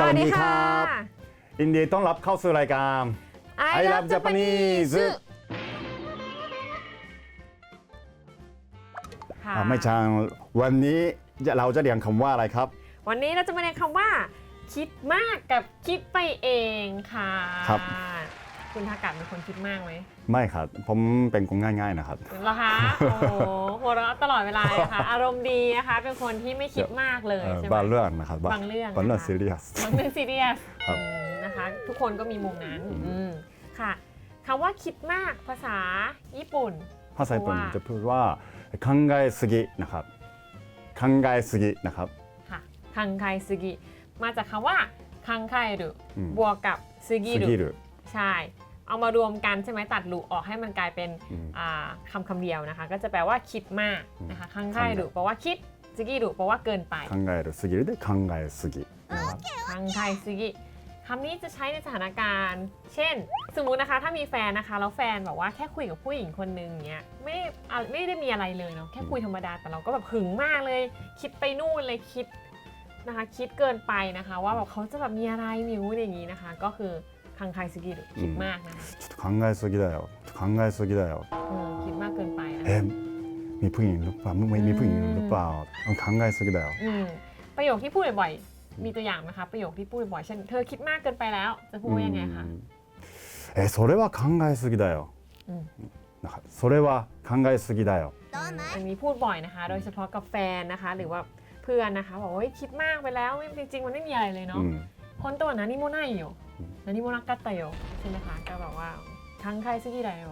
สวัสดีค่ะยินดีต้อนรับเข้าสู่รายการ I love Japanese ค่ะอ่าไม่ช่างวันนี้จะเราจะเรียนคำว่าอะไรครับ วันนี้เราจะมาเรียนคำว่า คิดมากกับคิดไปเองค่ะครับ คุณทากาเป็นคนคิดมากไหมไม่ครับ ผมเป็นคนง่ายๆนะครับ เหรอคะ โอ้โหหัวเราะตลอดเวลาเลยค่ะ อารมณ์ดีนะคะ เป็นคนที่ไม่คิดมากเลยเอ่อใช่ไหม บางเรื่องนะครับบางเรื่องบางเรื่องนะคะ ซีเรียส บางเรื่องซีเรียสครับอืมนะคะ ทุกคนก็มีมุมนั้นอืม อืมค่ะคำว่าคิดมากภาษาญี่ปุ่น ภาษาญี่ปุ่นว่า จะพูดว่าคังไกสกินะครับคังไกสกินะครับค่ะคังไคซึกิมาจากคำว่าคังไครุอืมบวกกับซึกิสรุกิรุใช่ เอามารวมกันใช่ไหมตัดรูออกให้มันกลายเป็นคำคำเดียวนะคะ ก็จะแปลว่าคิดมากนะคะข้างใกล้หลุแปลว่าคิดซึกิหลุแปลว่าเกินไปข้างใกล้หลุซึกิหรือข้างใกล้ซึกิข้างใกล้ซึกิคำนี้จะใช้ในสถานการณ์ เช่น สมมุตินะคะ ถ้ามีแฟนนะคะ แล้วแฟนแบบว่าแค่คุยกับผู้หญิงคนนึงเนี้ย ไม่ไม่ได้มีอะไรเลยเนาะ แค่คุยธรรมดา แต่เราก็แบบหึงมากเลย คิดไปนู่นเลยคิดนะคะ คิดเกินไปนะคะ ว่าแบบเขาจะแบบมีอะไรมิวอย่างนี้นะคะ ก็คือ คังไคซึกิหรือคิดมากนะคะ ちょっと考えすぎだよちょっと考えすぎだよ เออคิดมากเกินไปนะ เอ๊ะมีผู้หญิงหรือเปล่าไม่มีผู้หญิงหรือเปล่าต้อง考えすぎだよ อืมประโยคที่พูดบ่อยๆมีตัวอย่างไหมคะประโยคที่พูดบ่อยๆเช่นเธอคิดมากเกินไปแล้ว จะพูดว่ายังไงคะ うんえそれは考えすぎだようんなんかそれは考えすぎだよ อันนี้พูดบ่อยนะคะ โดยเฉพาะกับแฟนนะคะ หรือว่าเพื่อนนะคะบอกว่าเฮ้ยคิดมากไปแล้วไม่จริงๆ มันไม่มีอะไรเลยเนาะ うん คนตัวนั้นนี่โมไนอยู่ อืม นันนิโมนักกาเตลใช่ไหมคะก็แบบว่าทั้งไคซึกิไดโอ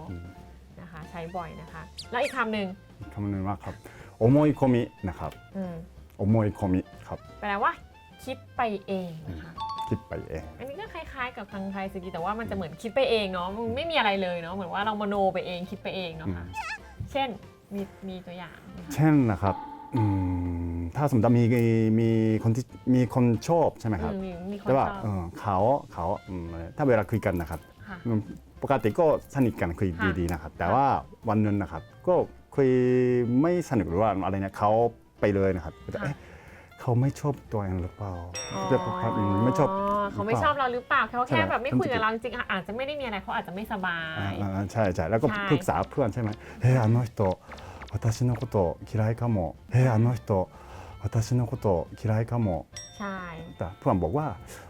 นะคะใช้บ่อยนะคะ แล้วอีกคำหนึ่งคำหนึ่งว่าครับโอโมยโคมินะครับอืมโอโมยโคมิครับแปลว่า คิดไปเองนะคะคิดไปเอง อันนี้ก็คล้ายๆ กับทางไคซึกิแต่ว่ามันจะเหมือนคิดไปเองเนาะมันไม่มีอะไรเลยเนาะเหมือนว่าเรามโนไปเองคิดไปเองเนาะค่ะเช่นมีมีตัวอย่าง เช่นนะครับอืม ถ้าสมมติว่ามีมีคนที่มีคนชอบใช่ไหมครับ อืมมีมีคน แต่ว่า ชอบ เออเขาเขาอืมถ้าเวลาคุยกันนะครับ ค่ะ อืมปกติก็สนิทกันคุย ค่ะ ดีๆนะครับ แต่ว่าวันหนึงนะครับ ก็คุยไม่สนุกหรือว่าอะไรเนี่ยเขาไปเลยนะครับก็จะเอ๊ะเขาไม่ชอบตัวเองหรือเปล่าจะอืมไม่ชอบ เขาไม่ชอบเราหรือเปล่าเขาแค่ ใช่ไหม แบบไม่คุยกับเราจริงๆอ่ะอาจจะไม่ได้มีอะไรเขาอาจจะไม่สบาย อ่าอ่าใช่ใช่แล้วก็ ใช่ ปรึกษาเพื่อนใช่ไหมเฮ้ยあの人私のこと嫌いかもเฮ้ยあの人 私のこと嫌いかも ใช่ แต่เพื่อนบอกว่า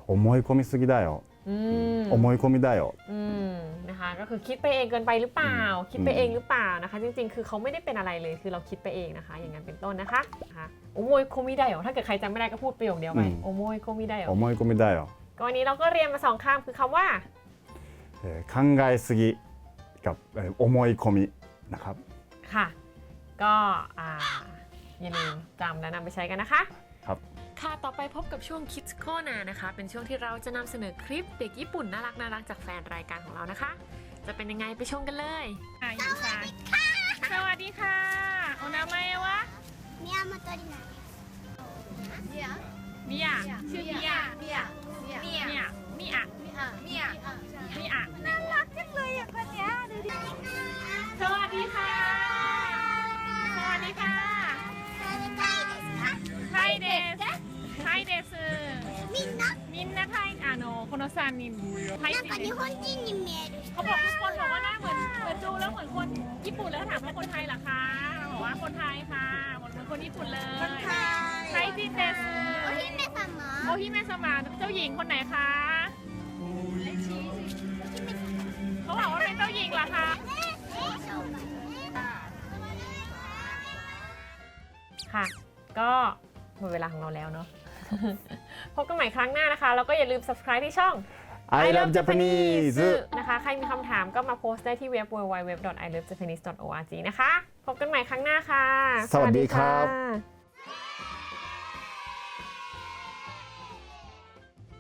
思い込みすぎだよ อืม 思い込みだよ อืมนะคะก็คือคิดไปเองเกินไปหรือเปล่า อืม คิดไปเองหรือเปล่านะคะ จริงๆ คือเขาไม่ได้เป็นอะไรเลยคือเราคิดไปเองนะคะ อย่างนั้นเป็นต้นนะคะนะคะโอโมยโคมิได้เหรอถ้าเกิดใครจำไม่ได้ก็พูดประโยคเดียวไปโอโมยโคมิได้เหรอ 思い込みだよ ก็วันนี้เราก็เรียนมาสองคำคือคำว่า เอ่อ考えすぎกับเอ่อ思い込みนะครับ ค่ะ ก็อ่า อย่าลืมจำและนำไปใช้กันนะคะ ครับ ค่ะ ต่อไปพบกับช่วง Kids Corner นะคะ เป็นช่วงที่เราจะนำเสนอคลิปเด็กญี่ปุ่นน่ารักน่ารักจากแฟนรายการของเรานะคะ จะเป็นยังไงไปชมกันเลยอ่ะยูซานสวัสดีค่ะ โอนาเมะวะ 宫本里奈มิยชื่อมิย ย この3人タイ人ですなんか日本人に見える人 เขาบอกทุกคนบอกว่าหน้าเหมือนเหมือนดูแล้วเหมือนคนญี่ปุ่นแล้วถามว่าคนไทยเหรอคะบอกว่าคนไทยค่ะเหมือนคนญี่ปุ่นเลยไทยจินเดส お姫 โอ 様 ฮิเมะสมาเจ้าหญิงคนไหนคะเขาบอกว่าเป็นเจ้าหญิงเหรอคะค่ะ ก็หมดเวลาของเราแล้วเนาะ พบกันใหม่ครั้งหน้านะคะ แล้วก็อย่าลืม subscribe ที่ช่อง I love Japanese นะคะใครมีคำถามก็มาโพสต์ได้ที่เว็บ www.ilovejapanese.org นะคะ พบกันใหม่ครั้งหน้าค่ะ สวัสดีครับสวัสดีค่ะ